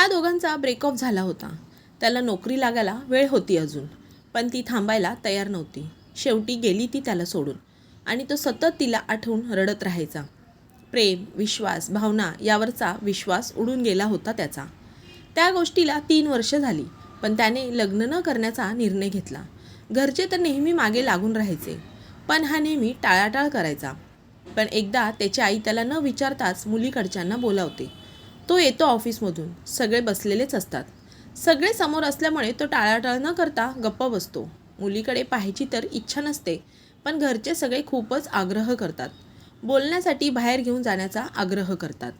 त्या दोघांचा ब्रेकअप झाला होता. त्याला नोकरी लागायला वेळ होती अजून पण ती थांबायला तयार नव्हती. शेवटी गेली ती त्याला सोडून आणि तो सतत तिला आठवून रडत राहायचा. प्रेम विश्वास भावना यावरचा विश्वास उडून गेला होता त्याचा. त्या गोष्टीला तीन वर्ष झाली पण त्याने लग्न न करण्याचा निर्णय घेतला. घरचे तर नेहमी मागे लागून राहायचे पण हा नेहमी टाळाटाळ करायचा. पण एकदा त्याची आई त्याला न विचारताच मुलीकडच्यांना बोलावते. तो येतो ऑफिसमधून. सगळे बसलेलेच असतात. सगळे समोर असल्यामुळे तो टाळाटाळ न करता गप्प बसतो. मुलीकडे पाहायची तर इच्छा नसते पण घरचे सगळे खूपच आग्रह करतात. बोलण्यासाठी बाहेर घेऊन जाण्याचा आग्रह करतात.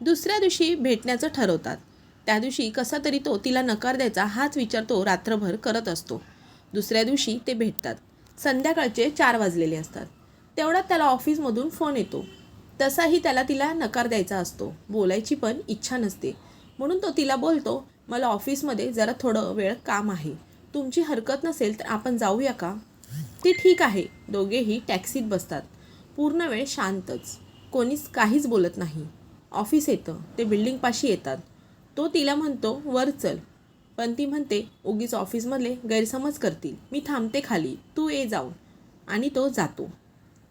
दुसऱ्या दिवशी भेटण्याचं ठरवतात. त्या दिवशी कसा तरी तो तिला नकार द्यायचा हाच विचार तो रात्रभर करत असतो. दुसऱ्या दिवशी ते भेटतात. संध्याकाळचे चार वाजलेले असतात. तेवढ्यात त्याला ऑफिसमधून फोन येतो. तसाही त्याला तिला नकार द्यायचा असतो. बोलायची पण इच्छा नसते. म्हणून तो तिला बोलतो मला ऑफिसमध्ये जरा थोडं वेळ काम आहे. तुमची हरकत नसेल तर आपण जाऊया का? ती ठीक आहे. दोघेही टॅक्सीत बसतात. पूर्ण वेळ शांतच. कोणीच काहीच बोलत नाही. ऑफिस येतं. ते बिल्डिंगपाशी येतात. तो तिला म्हणतो वर चल. पण ती म्हणते उगीच ऑफिसमधले गैरसमज करतील. मी थांबते खाली. तू ये जाऊन आणि तो जातो.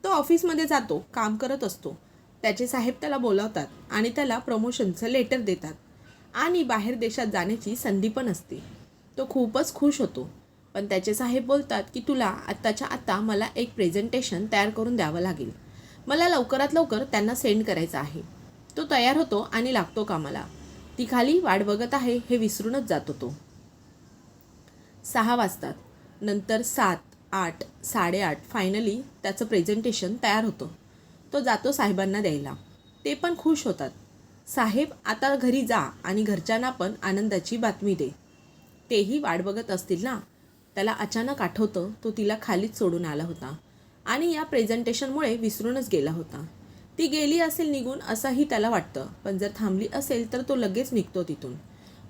तो ऑफिसमध्ये जातो. काम करत असतो. त्याचे साहेब त्याला बोलावतात आणि त्याला प्रमोशनचं लेटर देतात. आणि बाहेर देशात जाण्याची संधी पण असते. तो खूपच खुश होतो. पण त्याचे साहेब बोलतात की तुला आत्ताच्या आत्ता मला एक प्रेझेंटेशन तयार करून द्यावं लागेल. मला लवकरात लवकर त्यांना सेंड करायचं आहे. तो तयार होतो आणि लागतो कामाला. ती खाली वाट बघत आहे हे विसरूनच जातो तो सहा वाजतात. नंतर सात आठ साडेआठ फायनली त्याचं प्रेझेंटेशन तयार होतं. तो जातो साहेबांना द्यायला. ते पण खुश होतात. साहेब आता घरी जा आणि घरच्यांना पण आनंदाची बातमी दे. तेही वाट बघत असतील ना? त्याला अचानक आठवतं तो तिला खालीच सोडून आला होता. आणि या प्रेझेंटेशनमुळे विसरूनच गेला होता. ती गेली असेल निघून असंही त्याला वाटतं. पण जर थांबली असेल तर तो लगेच निघतो तिथून.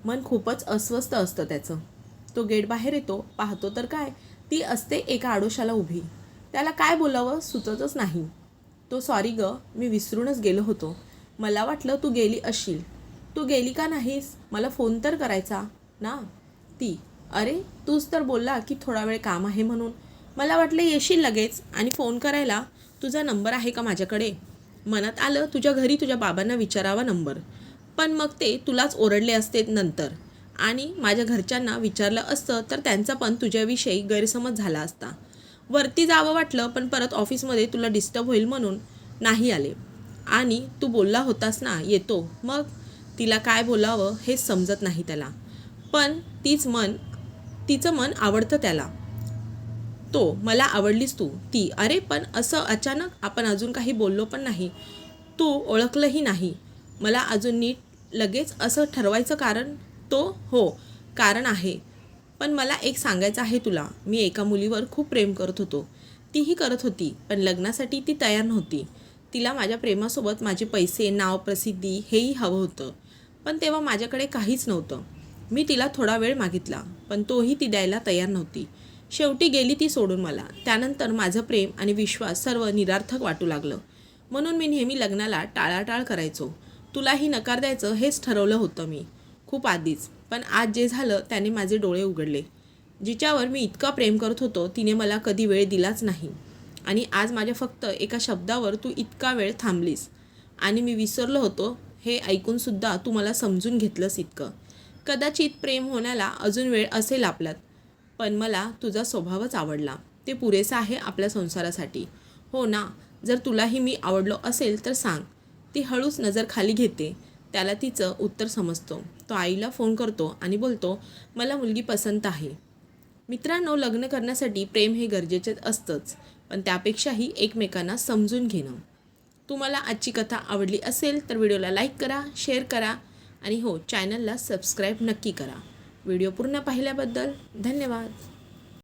मन खूपच अस्वस्थ असतं त्याचं. तो गेट बाहेर येतो पाहतो तर काय? ती असते एका आडोशाला उभी. त्याला काय बोलावं? सुचतच नाही. तो सॉरी ग मी विसरूनच गेलो होतो. मला वाटलं तू गेली असशील. तू गेली का नाहीस? मला फोन तर करायचा ना? ती अरे तूच तर बोलला की थोडा वेळ काम आहे म्हणून. मला वाटलं येशील लगेच आणि फोन करायला तुझा नंबर आहे का माझ्याकडे? मनात आलं तुझ्या घरी तुझ्या बाबांना विचारावा नंबर पण मग ते तुलाच ओरडले असते नंतर. आणि माझ्या घरच्यांना विचारलं असतं तर त्यांचा पण तुझ्याविषयी गैरसमज झाला असता. वरती जावं वाटलं पण परत ऑफिसमध्ये तुला डिस्टर्ब होईल म्हणून नाही आले. आणि तू बोलला होतास ना येतो. मग तिला काय बोलावं हे समजत नाही त्याला. पण तीच मन तिचं मन आवडतं त्याला. तो मला आवडलीस तू ती. अरे पण असं अचानक आपण अजून काही बोललो पण नाही. तू ओळखलंही नाही. मला अजून नीट लगेच असं ठरवायचं कारण तो हो कारण आहे. पण मला एक सांगायचं आहे तुला. मी एका मुलीवर खूप प्रेम करत होतो. तीही करत होती पण लग्नासाठी ती तयार नव्हती. तिला माझ्या प्रेमासोबत माझे पैसे नाव प्रसिद्धी हेही हवं होतं. पण तेव्हा माझ्याकडे काहीच नव्हतं. मी तिला थोडा वेळ मागितला पण तोही ती द्यायला तयार नव्हती. शेवटी गेली ती सोडून मला. त्यानंतर माझं प्रेम आणि विश्वास सर्व निरार्थक वाटू लागलं. म्हणून मी नेहमी लग्नाला टाळाटाळ करायचो. तुलाही नकार द्यायचं हेच ठरवलं होतं मी. खूप आधीच. पण आज जे झालं त्याने माझे डोळे उघडले. जिच्यावर मी इतका प्रेम करत होतो तिने मला कधी वेळ दिलाच नाही. आणि आज माझ्या फक्त एका शब्दावर तू इतका वेळ थांबलीस. आणि मी विसरलो होतो हे ऐकूनसुद्धा तू मला समजून घेतलंस इतकं. कदाचित प्रेम होण्याला अजून वेळ असेल आपल्यात पण मला तुझा स्वभावच आवडला. ते पुरेसं आहे आपल्या संसारासाठी. हो ना जर तुलाही मी आवडलो असेल तर सांग. ती हळूच नजर खाली घेते. त्याला तिचं उत्तर समजतो. तो आईला फोन करतो आणि बोलतो मला मुलगी पसंत आहे. मित्रांनो लग्न करण्यासाठी प्रेम हे गरजेचे असतंच पण त्यापेक्षाही एकमेकांना समजून घेणं. तुम्हाला आजची कथा आवडली असेल तर व्हिडिओला लाईक करा शेअर करा आणि हो चॅनलला सबस्क्राईब नक्की करा. व्हिडिओ पूर्ण पाहिल्याबद्दल धन्यवाद.